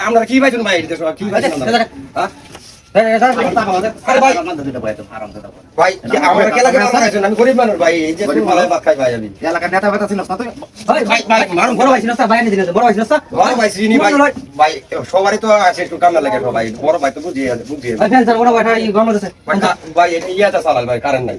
আমরা কি পাইছেন ভাই? কি পাইছেন সবারই তো আছে একটু কান্না লাগে সবাই। বড় ভাই তো বুঝিয়ে বুঝিয়ে ভাই ইয়াটা চালাল ভাই কারেন্ট নাই।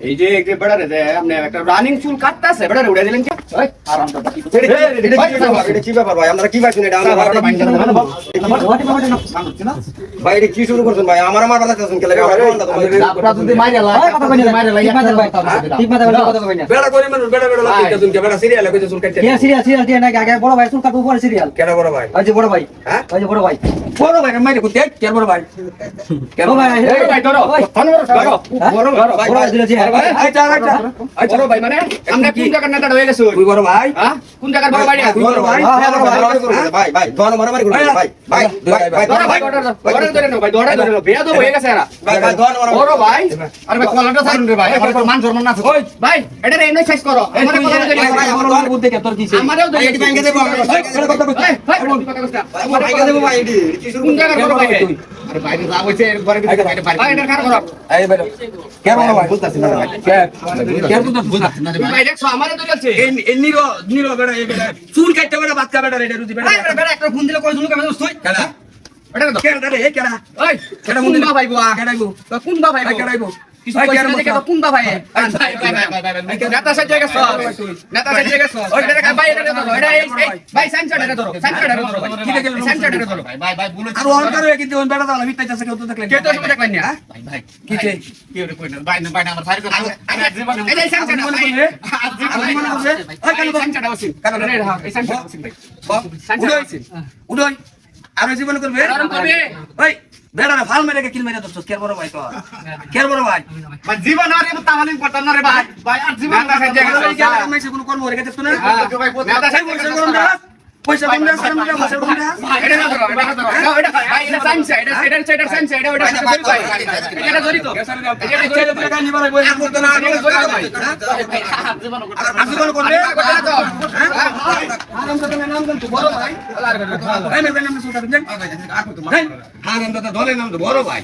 এই যে যে বেড়ারে যে আপনি একটা রানিং চুল কাটতেছে বেড়ারে উড়ে দিলেন কি ওই এটা ব্যাপার? ভাই আমরা কি পাইছেন এটা আমরা করে দেন ভাই এটা কি শুরু করছেন ভাই আমার আমার বাধা চাইছেন কে লাগে আমার আপনারা যদি মাইরা ভাই কথা মাইরা ভাই ঠিক ভাই কথা বেড়া মানুষ বেড়া বেড়া কে বেড়া সিরিয়ালে কইতে চুল কাটতে কি সিরিয়াল সিরিয়াল দিয়ে না আগে বড় ভাই চুল কাটবো পরে সিরিয়াল কেন বড় ভাই যে বড় ভাই হ্যাঁ? বড় ভাই বড় ভাই মাইরে কুতে কে বড় ভাই বড় ভাই ভাই ধরো ধরো ধরো বড় ধরো বড় ভাই আচ্ছা আচ্ছা আচ্ছা বড় ভাই মানে আপনি কোন জায়গার নেতা হয়ে গেছুন তুই বড় ভাই হ্যাঁ কোন জায়গার বড় ভাই তুই বড় ভাই ভাই ভাই ভাই দোয়ানো মারামারি করুন ভাই ভাই ভাই ভাই ধরো ভাই ধরো ধরো ধরে নাও ভাই ধরে ধরে নাও বেয়া তো হয়ে গেছে এরা ভাই ভাই দোয়ানো মারামারি বড় ভাই আরে ভাই কলাটা ছাড়ুন রে ভাই এরপর মান সম্মান না ওই ভাই এটা এনে শেষ করো আমারে কথা বলে ভাই, ভাই, আমার আমার বুদ্ধি কে তোর কিছে আমারেও ভাই, এটি ভেঙে দেবো, ভাই, কথা। ভাই কথা না ভাই ভাই দেবো ভাই এটি কি শুরু কোন জায়গার বড় ভাই তুই চুল কাটতে বেড়া বাচ্চা বেড়া রে রুজি বেড়া একটা ফোন দিলে কই শুনু কেমন তুই কেডা? এটা কেডা রে কেডা? ওই কেডা কোন বা ভাই গোয়া কেডাইবো কোন বা ভাই ভাই কেডাইবো কিছু কইছ দেখে তো কোন ভাই নেতা সাজে গেছ নেতা সাজে গেছ ওই এটা ভাই এটা ধরো এটা এই ভাই সাইনসার এটা ধরো সাইনসার এটা ধরো কি দেখে গেল? সাইনসার এটা ধরো ভাই ভাই ভাই বলে আর অহংকার হয়ে কিন্তু ওই বেড়া দাও মিটাই যাচ্ছে কেউ তো দেখলেন কে তো শুনে দেখলেন না ভাই ভাই কি কে কি রে কই না ভাই না ভাই না আমার ফায়ার করে আমি জীবন এই যে সাইনসার মনে করবে আপনি মনে করবে ওই কেন সাইনসার আছেন কেন রে এই সাইনসার আছেন ভাই সাইনসার উদয় আর জীবন করবে করবে ওই বেড়া ফাল মেরে কিল মেরে দোস্ত কে বড় ভাই তো কে বড় ভাই? ভাই জীবন আর এত তামালি করতাম না রে ভাই। ভাই আর জীবন না। সে জায়গা কোনো কর্ম রেখে দেখতো না? নেতা সাজে পয়সা এটা না ধরো এটা ধরো এটা ভাই এটা এটা এটা এটা এটা এটা তো এটা ধরি টাকা নিবার বই করতে না এটা ধরি তো ভাই আর জীবন করবে আরাম করতে নাম দেন তো বড় ভাই আল্লাহর এই মেয়ে নাম সুতা দেন হারাম দাদা ধরে নাম তো বড় ভাই